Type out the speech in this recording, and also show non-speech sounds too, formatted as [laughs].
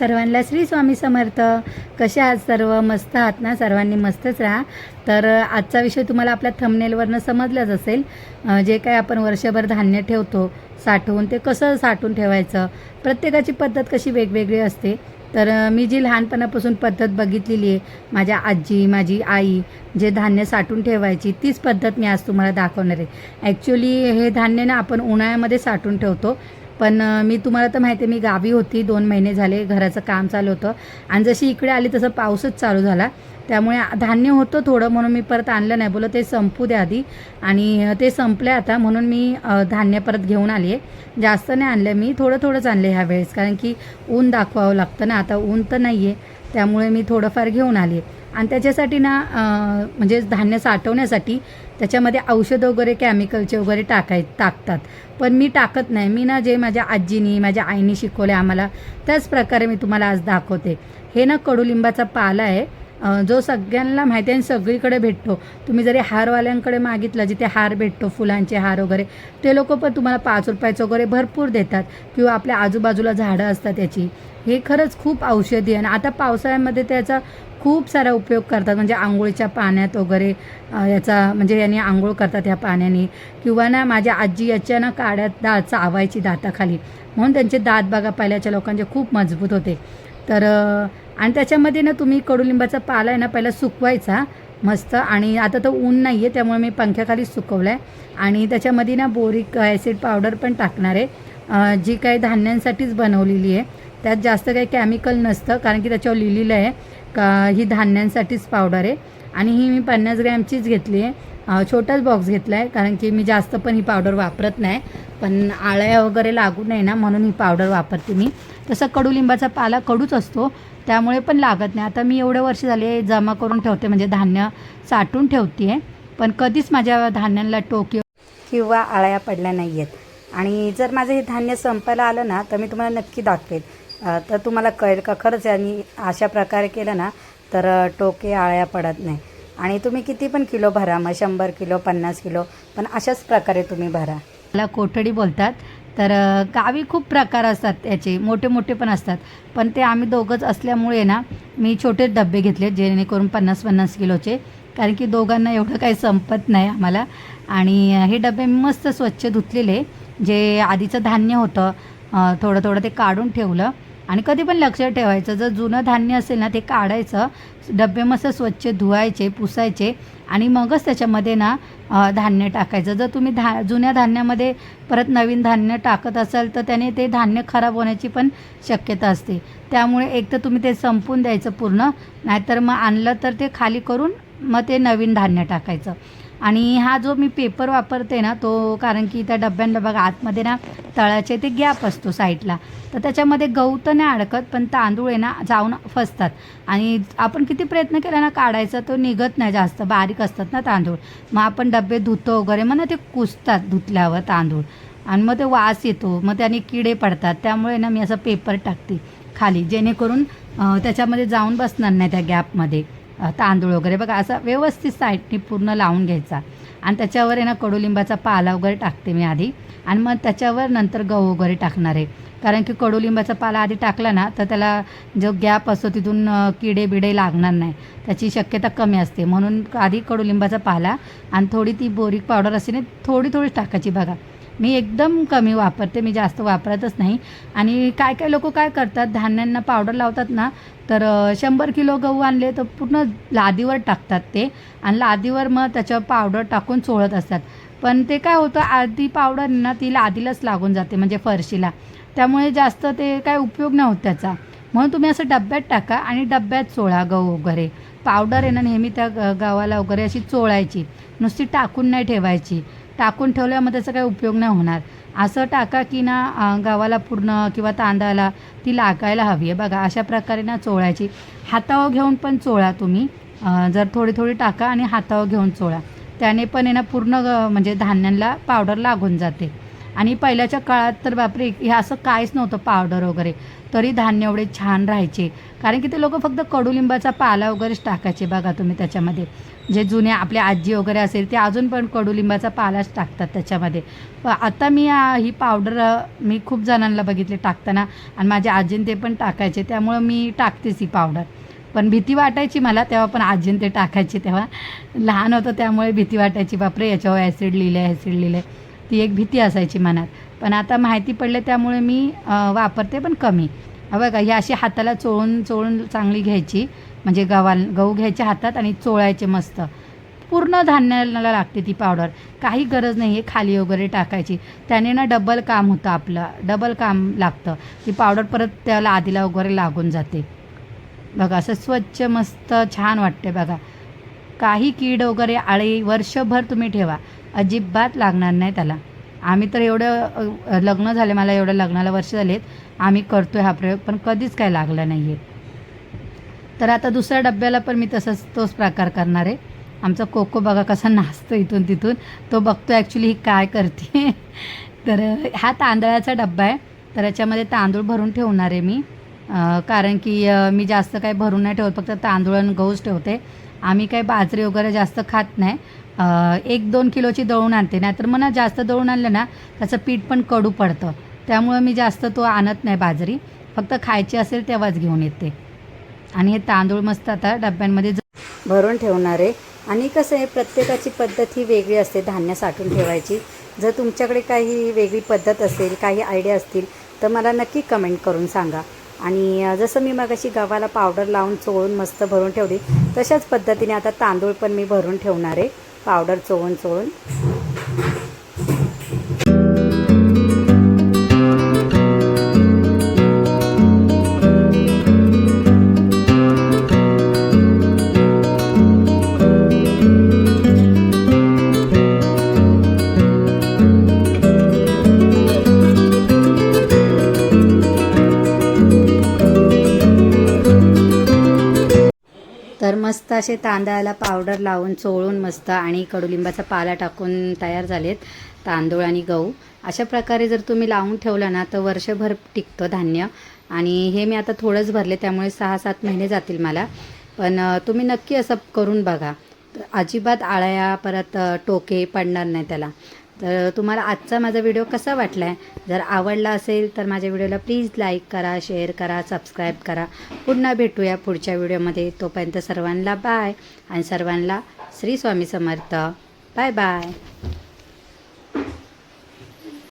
सर्वांना श्री स्वामी समर्थ. कसे आहात सर्व? मस्त आहात ना? सर्वांनी मस्तच राहा. तर आजचा विषय तुम्हाला आपल्या थंबनेलवरनं समजलाच असेल. जे काय आपण वर्षभर धान्य ठेवतो साठवून ते कसं साठवून ठेवायचं? प्रत्येकाची पद्धत कशी वेगवेगळी असते? तर मी जी लहानपणापासून पद्धत बघितलेली आहे माझ्या आजी माझी आई जे धान्य साठून ठेवायची तीच पद्धत मी आज तुम्हाला दाखवणार आहे. ॲक्च्युली हे धान्य ना आपण उन्हाळ्यामध्ये साठून ठेवतो. पण मी तुम्हाला तर माहिती आहे मी गावी होती दोन महिने झाले घराचं काम चालू होतं. आणि जशी इकडे आली तसं पाऊसच चालू झाला. त्यामुळे धान्य होतं थोडं म्हणून मी परत आणलं नाही. बोललं ते संपू द्या आधी. आणि ते संपले आता म्हणून मी धान्य परत घेऊन आली आहे जास्त नाही आणलं मी थोडं थोडंच आणलं ह्या वेळेस कारण की ऊन दाखवावं लागतं ना आता ऊन तर नाही आहे त्यामुळे मी थोडंफार घेऊन आली आहे आणि त्याच्यासाठी ना म्हणजे धान्य साठवण्यासाठी त्याच्यामध्ये औषधं वगैरे केमिकलचे वगैरे टाकाय टाकतात. पण मी टाकत नाही. मी ना जे माझ्या आजीनी माझ्या आईनी शिकवले आम्हाला त्याच प्रकारे मी तुम्हाला आज दाखवते. हे ना कडुलिंबाचा पाला आहे. जो सगळ्यांना माहिती आहे आणि सगळीकडे भेटतो. तुम्ही जरी हारवाल्यांकडे मागितलं जिथे हार भेटतो फुलांचे हार वगैरे ते लोक पण तुम्हाला पाच रुपयाचं वगैरे भरपूर देतात. किंवा आपल्या आजूबाजूला झाडं असतात त्याची हे खरंच खूप औषधी आहे. आणि आता पावसाळ्यामध्ये त्याचा खूप सारा उपयोग करतात. म्हणजे आंघोळीच्या पाण्यात वगैरे याचा म्हणजे यांनी आंघोळ करतात ह्या पाण्याने. किंवा ना माझ्या आजी याच्या ना काड्यात दात चावायची दाताखाली. म्हणून त्यांचे दात बघा पहिल्याच्या लोकांचे खूप मजबूत होते. तर आणि त्याच्यामध्ये ना तुम्ही कडुलिंबाचा पाला आहे ना पहिला सुकवायचा मस्त. आणि आता तर ऊन नाही आहे त्यामुळे मी पंख्याखाली सुकवलं आहे आणि त्याच्यामध्ये ना बोरिक ॲसिड पावडर पण टाकणार आहे. जी काही धान्यांसाठीच बनवलेली आहे. त्यात जास्त काही केमिकल नसतं कारण की त्याच्यावर लिहिलेलं आहे का ही धान्यांसाठीच पावडर आहे. आणि ही मी पन्नास ग्रॅमचीच घेतली आहे. छोटाच बॉक्स घेतला आहे कारण की मी जास्त पण ही पावडर वापरत नाही. पण आळ्या वगैरे लागू नये ना म्हणून ही पावडर वापरते मी. तसं कडुलिंबाचा पाला कडूच असतो त्यामुळे पण लागत नाही. आता मी एवढे वर्ष झाले जमा करून ठेवते म्हणजे धान्य साठवून ठेवते आहे पण कधीच माझ्या धान्यांना टोकी किंवा आळ्या पडल्या नाही आहेत आणि जर माझं हे धान्य संपायला आलं ना तर मी तुम्हाला नक्की दाखवेल. तर तुम्हाला कळेल का? खरंच आणि अशा प्रकारे केलं ना तर टोके आळ्या पडत नाही. आणि तुम्ही किती पण किलो भरा मग शंभर किलो पन्नास किलो पण अशाच प्रकारे तुम्ही भरा. मला कोठडी बोलतात तर गावी खूप प्रकार असतात याचे मोठे मोठे पण असतात. पण ते आम्ही दोघंच असल्यामुळे ना मी छोटे डबे घेतले जेणेकरून पन्नास पन्नास किलोचे कारण की दोघांना एवढं काही संपत नाही आम्हाला. आणि हे डबे मी मस्त स्वच्छ धुतलेले जे आधीचं धान्य होतं थोडं थोडं ते काढून ठेवलं. आणि कधी पण लक्षात ठेवायचं. जर जुनं धान्य असेल ना ते काढायचं. डबे मस्त स्वच्छ धुवायचे पुसायचे आणि मगच त्याच्यामध्ये ना धान्य टाकायचं. जर तुम्ही धा जुन्या धान्यामध्ये परत नवीन धान्य टाकत असाल तर त्याने ते धान्य खराब होण्याची पण शक्यता असते. त्यामुळे एक तर तुम्ही ते संपून द्यायचं पूर्ण नाहीतर मग आणलं तर ते खाली करून मग ते नवीन धान्य टाकायचं. आणि हा जो मी पेपर वापरते ना तो कारण की त्या डब्यांना बघा आतमध्ये ना तळाचे ते गॅप असतो साईडला. तर त्याच्यामध्ये गहू तर नाही अडकत पण तांदूळ आहे ना जाऊन फसतात. आणि आपण किती प्रयत्न केला ना काढायचा तो निघत नाही जास्त बारीक असतात ना तांदूळ. मग आपण डबे धुतो वगैरे मग ना ते कुसतात धुतल्यावर तांदूळ. आणि मग ते वास येतो मग त्याने किडे पडतात. त्यामुळे ना मी असं पेपर टाकते खाली जेणेकरून त्याच्यामध्ये जाऊन बसणार नाही त्या गॅपमध्ये. तांदूळ वगैरे. बघा असा व्यवस्थित साईडनी पूर्ण लावून घ्यायचा. आणि त्याच्यावर आहे ना कडुलिंबाचा पाला वगैरे टाकते मी आधी. आणि मग त्याच्यावर नंतर गहू वगैरे टाकणार आहे. कारण की कडुलिंबाचा पाला आधी टाकला ना तर त्याला जो गॅप असतो तिथून किडे बिडे लागणार नाही. त्याची शक्यता कमी असते. म्हणून आधी कडुलिंबाचा पाला आणि थोडी ती बोरिक पावडर असते ना थोडी थोडी टाकायची बघा. मी एकदम कमी वापरते मी जास्त वापरतच नाही. आणि काय काय लोक काय करतात धान्यांना पावडर लावतात ना तर शंभर किलो गहू आणले तर पूर्ण लादीवर टाकतात ते. आणि लादीवर मग त्याच्यावर पावडर टाकून चोळत असतात. पण ते काय होतं आधी पावडर ना ती लादीलाच लागून जाते म्हणजे फरशीला. त्यामुळे जास्त ते काय उपयोग नाही होत त्याचा. म्हणून तुम्ही असं डब्यात टाका आणि डब्यात चोळा गहू वगैरे. पावडर आहे ना नेहमी त्या ग गावाला वगैरे अशी चोळायची. नुसती टाकून नाही ठेवायची. टाकून ठेवल्यामुळे त्याचा काही उपयोग नाही होणार. असं टाका की ना गावाला पूर्ण किंवा तांदळाला ती लागायला हवी आहे. बघा अशा प्रकारे ना चोळायची. हातावर घेऊन पण चोळा तुम्ही. जर थोडी थोडी टाका आणि हातावर घेऊन चोळा. त्याने पण आहे ना पूर्ण ग- म्हणजे धान्यांना पावडर लागून जाते. आणि पहिल्याच्या काळात तर बापरे हे असं काहीच नव्हतं पावडर वगैरे. तरी धान्य एवढे छान राहायचे. कारण की ते लोक फक्त कडुलिंबाचा पाला वगैरेच टाकायचे बघा तुम्ही त्याच्यामध्ये. जे जुने आपले आजी वगैरे असेल ते अजून पण कडुलिंबाचा पालाच टाकतात त्याच्यामध्ये. प आता मी ही पावडर मी खूप जणांना बघितले टाकताना आणि माझ्या आजीन ते पण टाकायचे त्यामुळं मी टाकतेच ही पावडर. पण भीती वाटायची मला तेव्हा पण आजीन ते टाकायचे तेव्हा. लहान होतं त्यामुळे भीती वाटायची बापरे याच्यावर ॲसिड लिहिलं आहे ॲसिड लिहिलं आहे ती एक भीती असायची मनात. पण आता माहिती पडले त्यामुळे मी वापरते पण कमी. बघा ही अशी हाताला चोळून चोळून चांगली घ्यायची. म्हणजे गव्हाल गहू घ्यायच्या हातात आणि चोळायचे मस्त. पूर्ण धान्याला लागते ती पावडर काही गरज नाही आहे खाली वगैरे टाकायची. त्याने ना डबल काम होतं आपलं. डबल काम लागतं. ती पावडर परत त्याला आधीला वगैरे लागून जाते. बघा असं स्वच्छ मस्त छान वाटते बघा. काही कीड वगैरे आळे वर्षभर तुम्ही ठेवा. अजिबात लागणार नाही त्याला. आम्ही तर एवढं लग्न झाले मला एवढं लग्नाला वर्ष झालेत. आम्ही करतो आहे हा प्रयोग पण कधीच काय लागला नाही आहे तर आता दुसऱ्या डब्याला पण मी तसंच तोच प्रकार करणार आहे. आमचा कोको बघा कसा नाचतो इथून तिथून. तो बघतो ॲक्च्युली ही काय करते. [laughs] तर हा तांदळाचा डब्बा आहे. तर याच्यामध्ये तांदूळ भरून ठेवणार आहे मी. कारण की मी जास्त काही भरून नाही ठेवत. फक्त तांदूळ आणि गहूच ठेवते. आम्ही काही बाजरी वगैरे जास्त खात नाही. एक दोन किलोची दळून आणते. नाहीतर मग ना जास्त दळून आणलं ना त्याचं पीठ पण कडू पडतं. त्यामुळं मी जास्त तो आणत नाही बाजरी. फक्त खायची असेल तेव्हाच घेऊन येते. आणि हे तांदूळ मस्त आता डब्यांमध्ये भरून ठेवणार आहे. आणि कसं आहे प्रत्येकाची पद्धत ही वेगळी असते धान्य साठवून ठेवायची. जर तुमच्याकडे काही वेगळी पद्धत असेल काही आयडिया असतील तर मला नक्की कमेंट करून सांगा. आणि जसं मी मगाशी गव्हाला पावडर लावून चोळून मस्त भरून ठेवली तशाच पद्धतीने आता तांदूळ पण मी भरून ठेवणार आहे पावडर चोळून चोळून. तर मस्त असे तांदळाला पावडर लावून चोळून मस्त आणि कडुलिंबाचा पाला टाकून तयार झालेत तांदूळ आणि गहू. अशा प्रकारे जर तुम्ही लावून ठेवला ना तर वर्षभर टिकतं धान्य. आणि हे मी आता थोडंच भरले त्यामुळे सहा सात महिने जातील मला. पण तुम्ही नक्की असं करून बघा. तर अजिबात आळ्या परत टोके पडणार नाही त्याला. तर तुम्हाला आजचा माझा व्हिडिओ कसा वाटला आहे जर आवडला असेल तर माझ्या व्हिडिओला प्लीज लाईक करा शेअर करा सबस्क्राईब करा. पुन्हा भेटूया पुढच्या व्हिडिओमध्ये तोपर्यंत सर्वांना बाय आणि सर्वांना श्री स्वामी समर्थ. Bye bye